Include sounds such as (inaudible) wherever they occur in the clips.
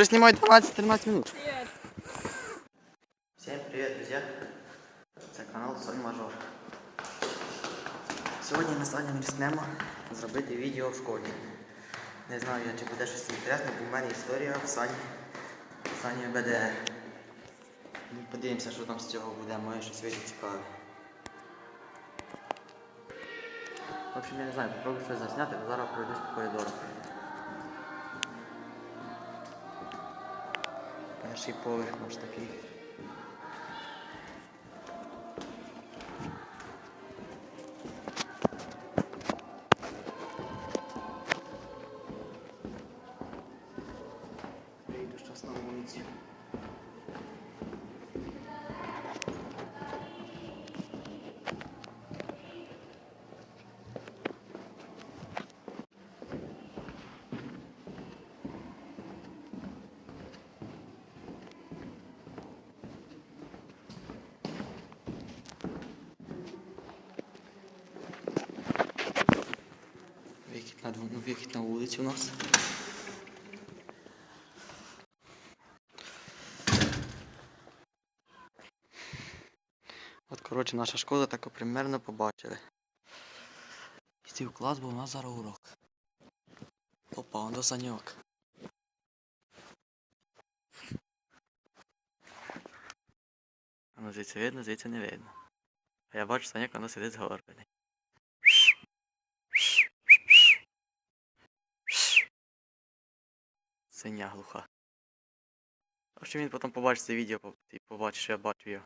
уже снимаю 12-13 минут. Всем привет, друзья. Це канал Соль Мажор. Сьогодні ми з Саню ріснемо зробити відео в школі. Не знаю, я, чи буде щось інтересне, бо в мене історія в Сані. в Сані БДР. Ну, Подивимося, що там з цього буде, може щось вийде цікаве. В общем, я не знаю, попробую щось засняти, бо зараз пройдусь по коридору. y pobres hasta aquí. Дво- ну, вихід на вулицю у нас. От, коротше, наша школа так примерно побачили. Йти в клас, бо у нас зараз урок. Опа, он до саньок. А ну звідси видно, звідси не видно. А я бачу саньок, воно сидить згорблений. Синя глуха. А що він потім побачить це відео і побачить, що я бачу його.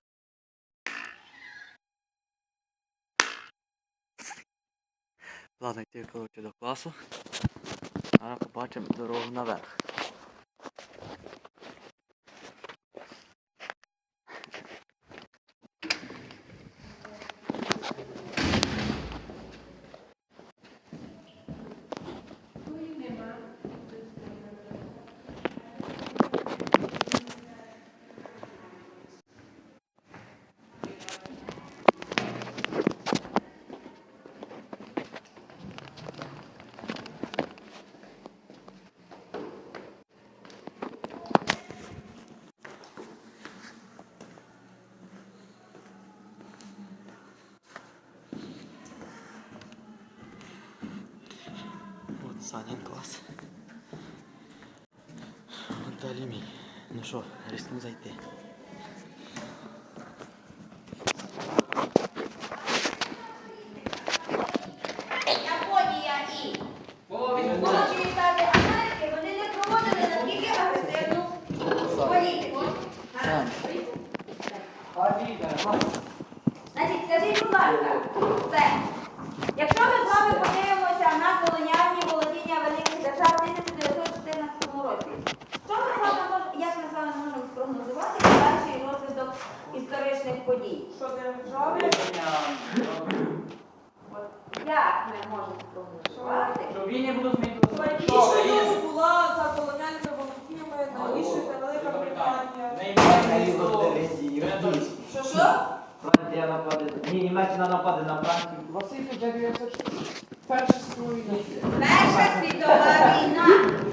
Ладно, йти коротше до класу. Зараз побачимо дорогу наверх. От Санін клас. Далі мій. Ну що, рискну зайти. Японія і Сполучені Штати Америки вони не проводили наскільки агресивну політику. Сань. Значить, скажіть, будь ласка, це, якщо ми з вами подивимося на колоніальні володіння великих держав в 1914 році, що ми з вами мож- як ми з вами можемо спрогнозувати подальший розвиток історичних подій? Що держави? Як ми можемо спрогнозувати? Що війни будуть змінювати. Найбільшою була за колоніальними володіннями, найбільше це Велика Британія. Що що? Франція нападе. Ні, Німеччина нападе на Францію. Василь Джервієвич, перший струйний. Перша світова війна.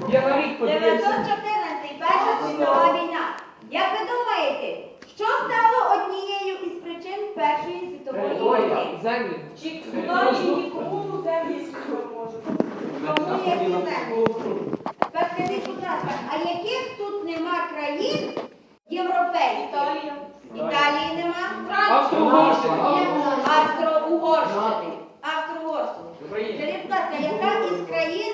Я говорить, подивився. 914 Перша світова війна. Як ви думаєте, що стало однією із причин Першої світової війни? землі. Чи наші нікому землі може? Тому як і землі. Скажіть, будь ласка, а яких тут нема країн європейських? Італії нема? Австро-Угорщина. Австро-Угорщини. Австро-Угорщини. Скажіть, будь ласка, яка із країн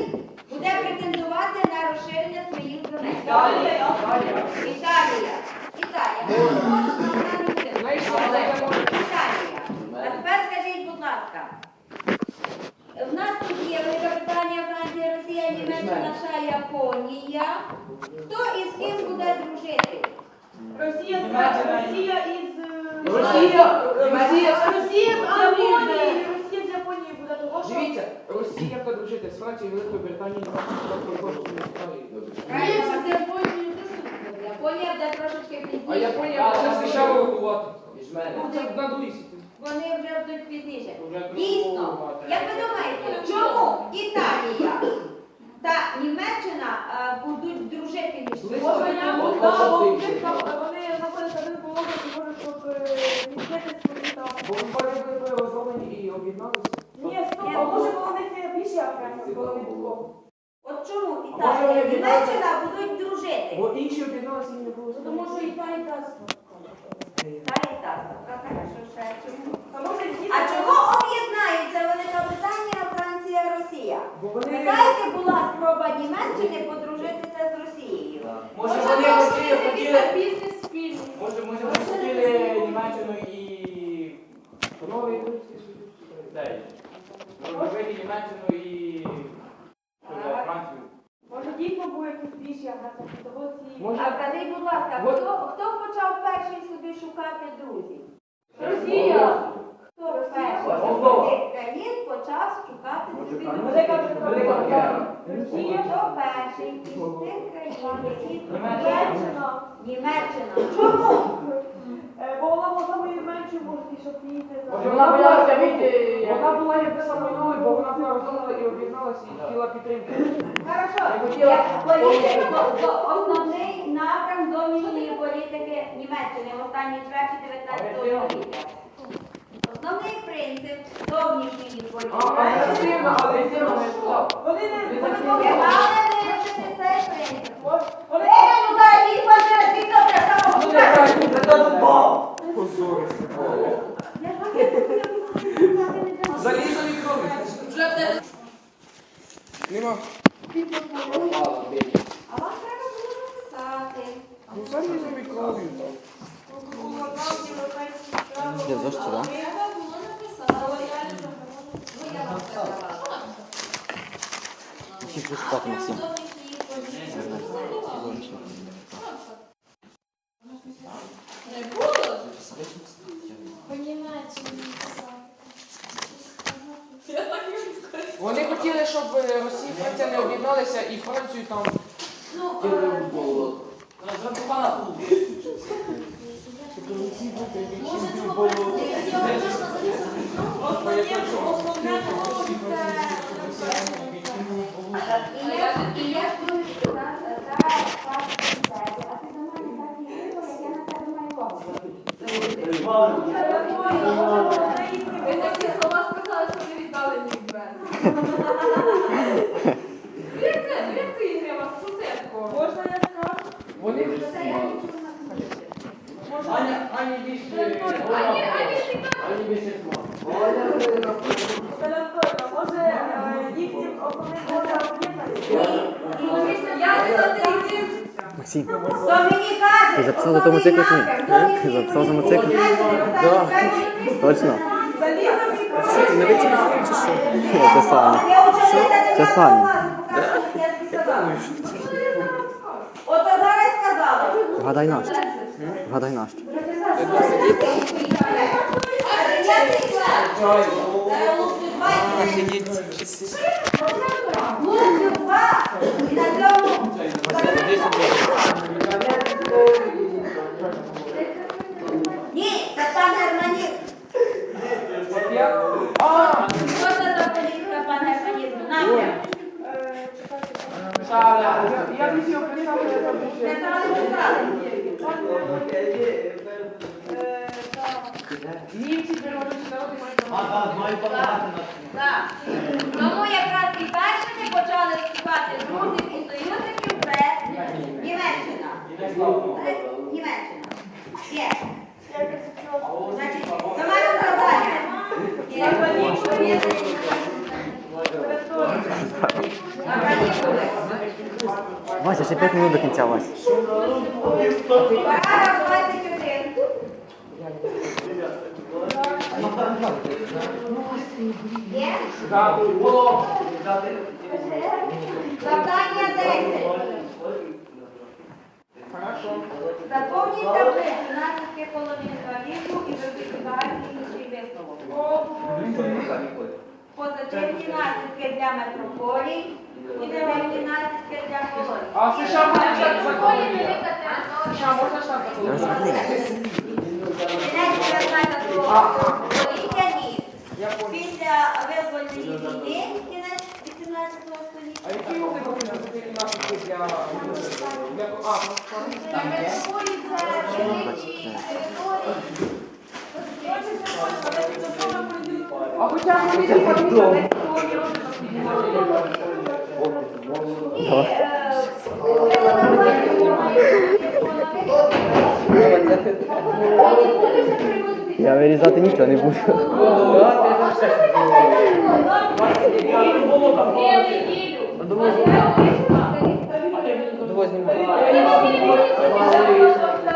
буде претендувати на розширення своїх земель? Італія. Італія. Італія. Італія. А тепер скажіть, будь ласка. В нас тут є Велика Британія, Франція, Росія, Німеччина, США, Японія. Хто із ким буде дружити? Росія. Росія із е, Росія. Росія. Росія з Японії. Росія з Японії буде того, що Дивіться, Росія подружити з Францією, Великою Британією, Правильно, з Японією дуже буде. Японія буде трошечки А пізніше. Японія буде США вирахувати. Із мене. Це надуйся. Вони вже будуть пізніше. Вже Дійсно. Як ви думаєте, чому Італія та Німеччина е, будуть дружити між собою. Може, я От- б дав, от- бо от- в них там вони знаходяться один по одному, і можуть щоб відкрити свої там. Бо ми потім були розроблені і об'єдналися. Ні, стоп, а може бо вони це більше окремо, коли від двох. От чому А може Італія вони і об'єдналися? Німеччина будуть дружити? Бо інші об'єдналися і не було. Тому що і та, і та Та і так. Так, хорошо, ще чому? Та може ті- А чого об'єднаються Велика Британія, Франція, Росія? Бо Ви вони... знаєте, була спроба Німеччини подружитися з Росією. Може вони хотіли, хотіли... бізнес спільний. Може, може, вони хотіли Німеччину і... Новий Європейський Союз. Дай. Робити Німеччину і... е, Францію. Може дійсно був якийсь більший агресор, того ці... Може- А скажіть, будь ласка, Вот. хто, хто почав перший собі шукати друзів? Росія! Хто перший Молдова. почав шукати собі друзів? Росія, Хто перший із цих країн, які Німеччина. Німеччина. Чому? Е, Бо вона могла бути менше, може, щоб її не Може вона боялася вона була якби самою, бо вона була розумна і і хотіла підтримки. Хорошо. Я хотіла- то- то основний напрям зовнішньої політики Німеччини в останній чверті 19 століття. Основний принцип зовнішньої політики. А, агресивна, агресивна не. Вони Вони вирішити цей принцип. Вони... Е, ну дай їх возьме, звідти треба самого Залізо Нема. А вам треба було написати. Ну, залізо відкрили. Де зошити, да? Треба було написати. Ну, я вам сказала. Шукати Максим. Зовнішньої політики. Вони хотіли, щоб е, Росія і Франція не об'єдналися і Францію там Ну, кинули в основне було це... І я, і я ж думаю, що та, та пані Концерті, а ти до мене так і вийшла, як я на тебе маю увагу. Ви такі слова сказали, що не віддали мені бренд. Як це? Як це ігри вас? Що це такого? Можна я скажу? Вони Це я нічого не скажу. Аня, Аня більше. Ані, Ані, ти Аня більше смак. Анатольевна, може е, їхнім основним буде об'єднання? Я не за те йди. Каже, Ти записав за тому циклу чи ні? Ти записав за мотоцикл? Да. точно? Залізо Не витягнув чи що? Це Саня. Це Саня. Ото зараз сказала. Вгадай нащо. Вгадай наш. Я прийшла. Зараз луплю два і Луплю два. І на цьому. Ні, це пан Германізм. Що це за політика пан Германізм? Напрям. Я- я б його описав, але це Це більше. зараз писали. Німці переводять народи мають Так. Тому якраз і першими почали шукати друзів і союзників це Німеччина. Німеччина. Є. Значить, до мене завдання. Є. А канікули? Вася, ще 5 минут до кінця, Вася. Параграф 21. Так, було. Завдання 10. Хорошо. Заповніть таблицю наслідки колоніалізму і вивідувальні інший висновок. Позитивні наслідки для метрополій і негативні наслідки для колоній. А США можна чати за Метрополії колонію? велика територія. США можна чати за колонію? Кінець 19 століття ні. Я понял. Після визвольної війни, кінець 18 А століття. які вони А хоча б не. Я вирізати нічого не буду.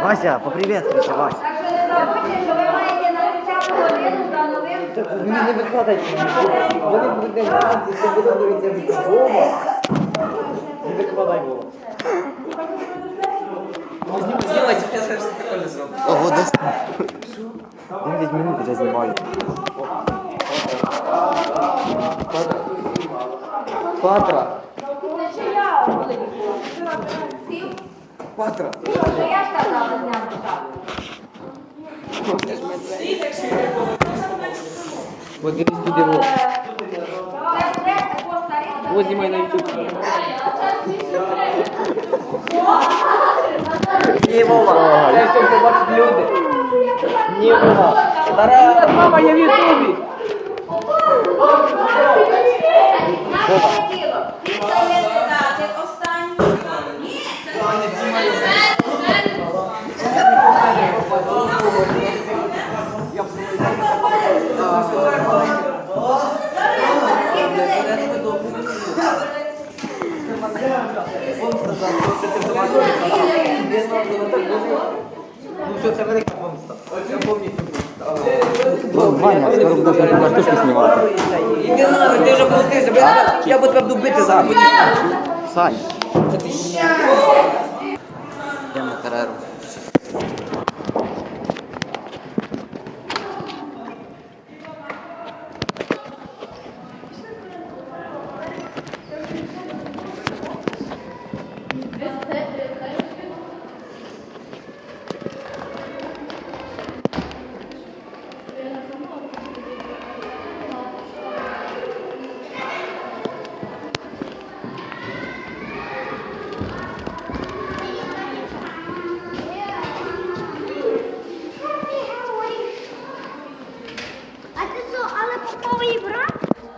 Вася, поприветствуйся, Вася. Так що не забудьте, що ви маєте на 30 годину встановив. Мені не викладайте. Вони будуть грати, це буде дивитися Вова. Не викладай зроблю. Ого, десь. 9 минут вже знімаю. Патра. Патра. Я ж казала зняти шапку? От дивись туди Вова. Це буде постаріти. Ось знімай на YouTube. Ні, Вова. Це все побачать люди. Ні, Вова. Стара. Мама, я в це Ну все, це велика Це повністю. Ваня, скоро буде картошку знімати. Іди нахуй, ти вже пустився, я, я буду тебе буду бити зараз. Сань.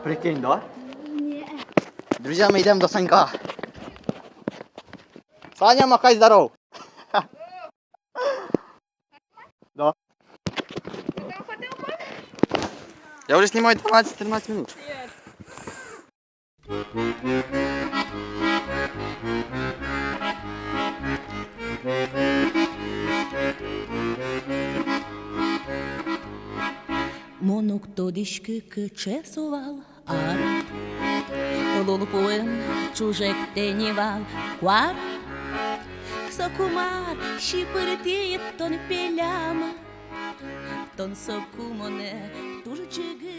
Прикинь, да? Друзья, мы идем до Санька. Саня, махай здоров. (laughs) Да. Я уже снимаю 12-13 минут. Monok todišky česoval ar Lulupuen čužek tenival quar Sokumar și părtie ton pe leamă Ton socumone tu ce gâri